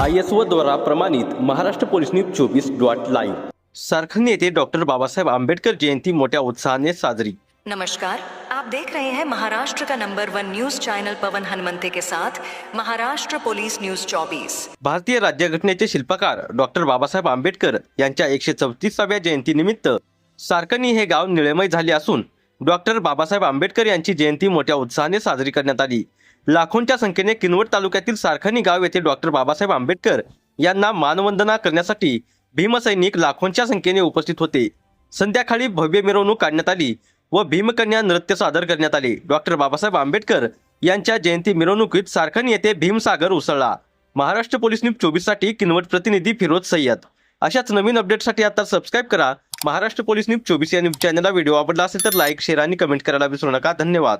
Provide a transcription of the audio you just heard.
I S O द्वारा प्रमाणित Maharashtra police news चोवीस डॉट लाईव्ह. सारखणी येथे डॉक्टर बाबासाहेब आंबेडकर जयंती मोठ्या उत्साहाने साजरी. नमस्कार आप देख रहे हैं महाराष्ट्र का number one news channel Pavan Hanumante के साथ महाराष्ट्र पुलिस न्यूज 24 भारतीय राज्यघटनेचे शिल्पकार डॉक्टर बाबासाहेब आंबेडकर यांच्या एकशे चौतीसाव्या जयंतीनिमित्त सारकणी हे गाव निळेमय झाले असून डॉक्टर बाबासाहेब आंबेडकर यांची जयंती मोठ्या उत्साहाने साजरी करण्यात आली. लाखोंच्या संख्येने किनवट तालुक्यातील सारखणी गाव येथे डॉक्टर बाबासाहेब आंबेडकर यांना मानवंदना करण्यासाठी भीमसैनिक लाखोंच्या संख्येने उपस्थित होते. संध्याकाळी भव्य मिरवणूक काढण्यात आली व भीमकन्या नृत्य सादर करण्यात आले. डॉक्टर बाबासाहेब आंबेडकर यांच्या जयंती मिरवणुकीत सारखणी येथे भीमसागर उसळला. महाराष्ट्र पोलीस न्यूज चोवीससाठी किनवट प्रतिनिधी फिरोज सय्यद. अशाच नवीन अपडेटसाठी आता सबस्क्राईब करा. महाराष्ट्र पोलीस न्यूज चोवीस या न्यूज चॅनलला व्हिडिओ आवडला असेल तर लाईक शेअर आणि कमेंट करायला विसरू नका. धन्यवाद.